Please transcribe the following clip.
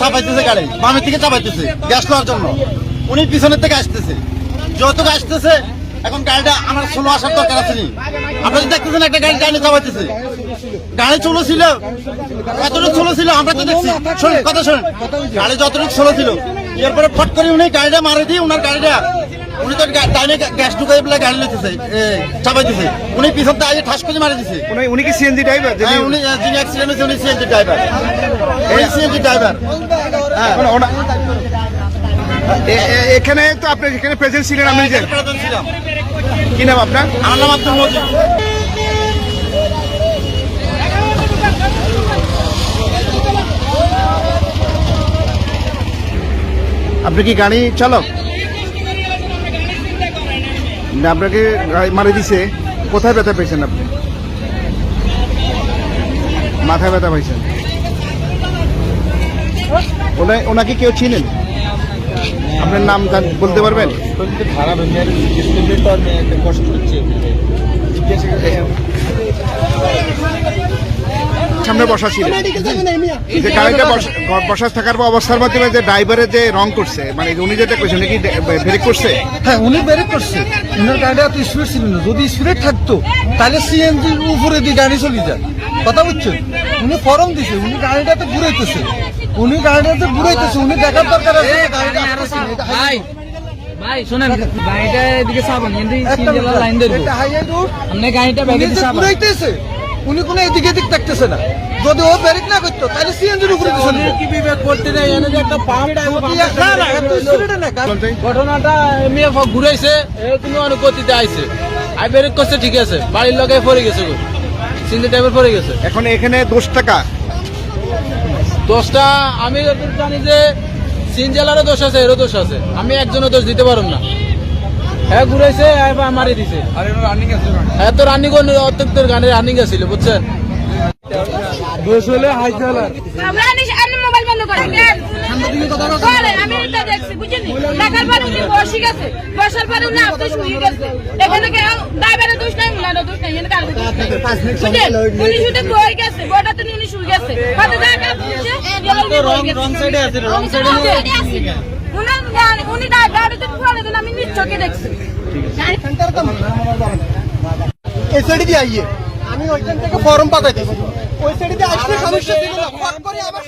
চাপাইতেছে গাড়ি। বামের থেকে চাপাইতেছে গ্যাস নেওয়ার জন্য। উনি পিছনের থেকে আসতেছে। যত আসতেছে, এখন গাড়িটা আমার স্লো আসার দরকার আছে আপনারা দেখতেছেন একটা গাড়ি গাড়ি চাপাইতেছে। গাড়ি চলো ছিল কতটুকু চলো ছিল, আমরা তো দেখছি। শোনেন, কথা শোনেন। গাড়ি যতটুকু চলো ছিল। এরপরে ফট করে উনি গাড়িটা মারে দিয়ে উনার গাড়িটা উনি তো টাইনে গ্যাস ঢুকাই বলে গাড়ি লইতেছে চাপাইতেছে উনি পিছন আগে ঠাস করে মারে দিছে। উনি- উনি কি সিএনজি ড্রাইভার হ্যাঁ, উনি যিনি অ্যাক্সিডেন্ট হয়েছে উনি সিএনজি ড্রাইভার এই সিএনজি ড্রাইভার হ্যাঁ। এখানে তো আপনি এখানে প্রেজেন্ট ছিলেন আমি ছিলাম। কি নাম আপনার? আমার নাম আব্দুল মজিদ। আপনি কি গাড়ি চালক? আপনাকে মারে দিছে। কোথায় ব্যথা পেয়েছেন আপনি? মাথায় ব্যথা পাইছেন? ওনা ওনাকে কেউ চিনেন? আপনার নাম বলতে পারবেন? কষ্ট হচ্ছে সামনে বসা ছিল। যে গাড়িটা বসা থাকার অবস্থার মাধ্যমে যে ড্রাইভারের যে রং করছে মানে উনি যেটা কইছেন উনি কি ব্রেক করছে? হ্যাঁ উনি বেরে করছে। উনার গাড়িটা এত স্পিড ছিল না। যদি স্পিডে থাকতো তাহলে সিএনজির উপরে দিয়ে গাড়ি চলে যায়। কথা বুঝছেন? উনি ফরম দিছে উনি গাড়িটাতে ঘুরাইতেছে। উনি গাড়িটাতে ঘুরাইতেছে উনি দেখার দরকার আছে গাড়িটা ভাই শুনেন গাড়িটা এদিকে লাইন ধরবো। আপনি গাড়িটা ব্যাগে ঘুরাইতেছে উনি কোনো এদিকে এদিক থাকতেছে না। যদি ও ব্রেক না করতো তাহলে সিএনজির উপরে কি বিবেক করতে নেই? এনে যে একটা পাম্প না, না, এত স্পিডে না, ঘটনাটা মেয়ে ঘুরাইছে এ তুমি অনেক গতিতে আইছে। আই ব্রেক করছে ঠিক আছে বাড়ির লগে পড়ে গেছে সিঙ্গেল টাইপের পড়ে গেছে। এখন এখানে দশ টাকা। দোষটা আমি জানি যে সিনজেলারও দোষ আছে এরও দোষ আছে। আমি একজনও দোষ দিতে পারব না। হ্যাঁ ঘুরাইছে হ্যাঁ মারি দিছে। হ্যাঁ তো রানিং অর্ধেক গানে রানিং আছিল বুঝছেন? দেখছি উনি গাড়িতে আমি সাইডে দিয়ে আইয়ে। আমি ওইখান থেকে ফর্ম পাঠাইতেছি। ওই সাইডে আসলে সমস্যা ছিল না। করে আবার